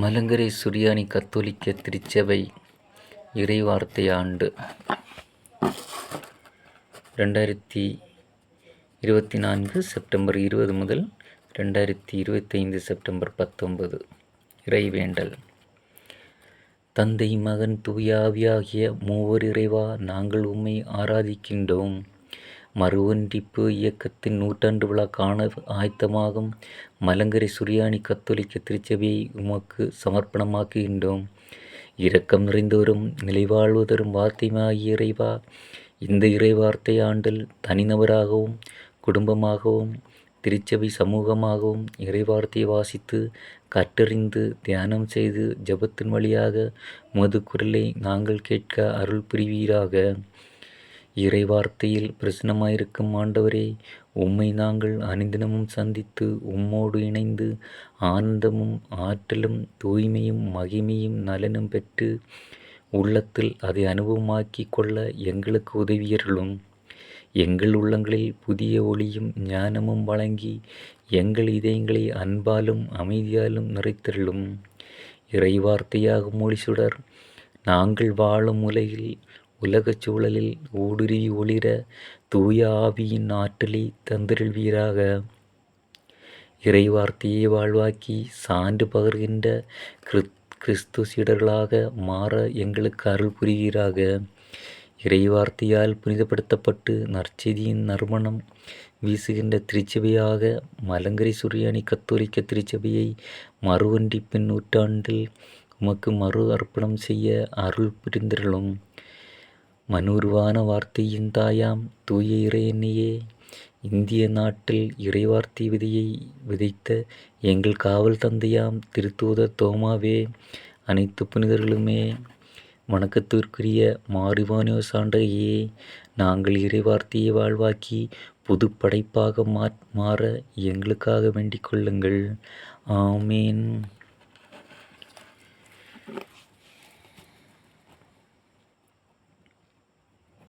Malankara Suriani கத்தோலிக்க திருச்சபை இறைவார்த்தை ஆண்டு. ரெண்டாயிரத்தி இருபத்தி நான்கு செப்டம்பர் இருபது முதல் ரெண்டாயிரத்தி இருபத்தைந்து செப்டம்பர் பத்தொன்பது இறைவேண்டல் தந்தை மகன் தூயாவியாகிய மூவர் இறைவா நாங்கள் உம்மை ஆராதிக்கின்றோம். மறுவொன்றிப்பு இயக்கத்தின் நூற்றாண்டு விழா காண ஆயத்தமாகும். மலங்கரை சுரியானி கத்தோலிக்க திருச்சபையை உமக்கு சமர்ப்பணமாக்குகின்றோம். இரக்கம் நிறைந்தவரும் நிலைவாழ்வதரும் வார்த்தையாகிய இறைவா இந்த இறைவார்த்தை ஆண்டில் தனிநபராகவும் குடும்பமாகவும் திருச்சபை சமூகமாகவும் இறைவார்த்தையை வாசித்து கற்றறிந்து தியானம் செய்து ஜபத்தின் வழியாக மது குரலை நாங்கள் கேட்க அருள் புரிவீராக. இறைவார்த்தையில் பிரசனமாயிருக்கும் ஆண்டவரே உம்மை நாங்கள் அனுதினமும் சந்தித்து உம்மோடு இணைந்து ஆனந்தமும் ஆற்றலும் தூய்மையும் மகிமையும் நலனும் பெற்று உள்ளத்தில் அதை அனுபவமாக்கி கொள்ள எங்களுக்கு உதவியர்களும் எங்கள் உள்ளங்களில் புதிய ஒளியும் ஞானமும் வழங்கி எங்கள் இதயங்களை அன்பாலும் அமைதியாலும் நிறைத்தருளும். இறைவார்த்தையாகும் மொழி சுடர் நாங்கள் வாழும் உலகில் உலகச் சூழலில் ஊடுருவி ஒளிர தூய ஆவியின் ஆற்றலை தந்திருள்வீராக. இறைவார்த்தையை வாழ்வாக்கி சான்று பகர்கின்ற கிறிஸ்து சீடர்களாக மாற எங்களுக்கு அருள் புரிவீராக. இறைவார்த்தையால் புனிதப்படுத்தப்பட்டு நற்செய்தியின் நறுமணம் வீசுகின்ற திருச்சபையாக மலங்கரை சுரியானி கத்தோலிக்க திருச்சபையை மறுவன்றிப்பின் நூற்றாண்டில் உமக்கு மறு அர்ப்பணம் செய்ய அருள் புரிந்திருளும். மனுருவான வார்த்தையின் தாயாம் தூய இறையன்னையே. இந்திய நாட்டில் இறைவார்த்தை விதையை விதைத்த எங்கள் காவல் தந்தையாம் திருத்தூத தோமாவே அனைத்து புனிதர்களுமே. வணக்கத்திற்குரிய மாறிவானியோ சான்றையே நாங்கள் இறைவார்த்தையை வாழ்வாக்கி புது படைப்பாக மாற எங்களுக்காக வேண்டிக் கொள்ளுங்கள். ஆமீன்.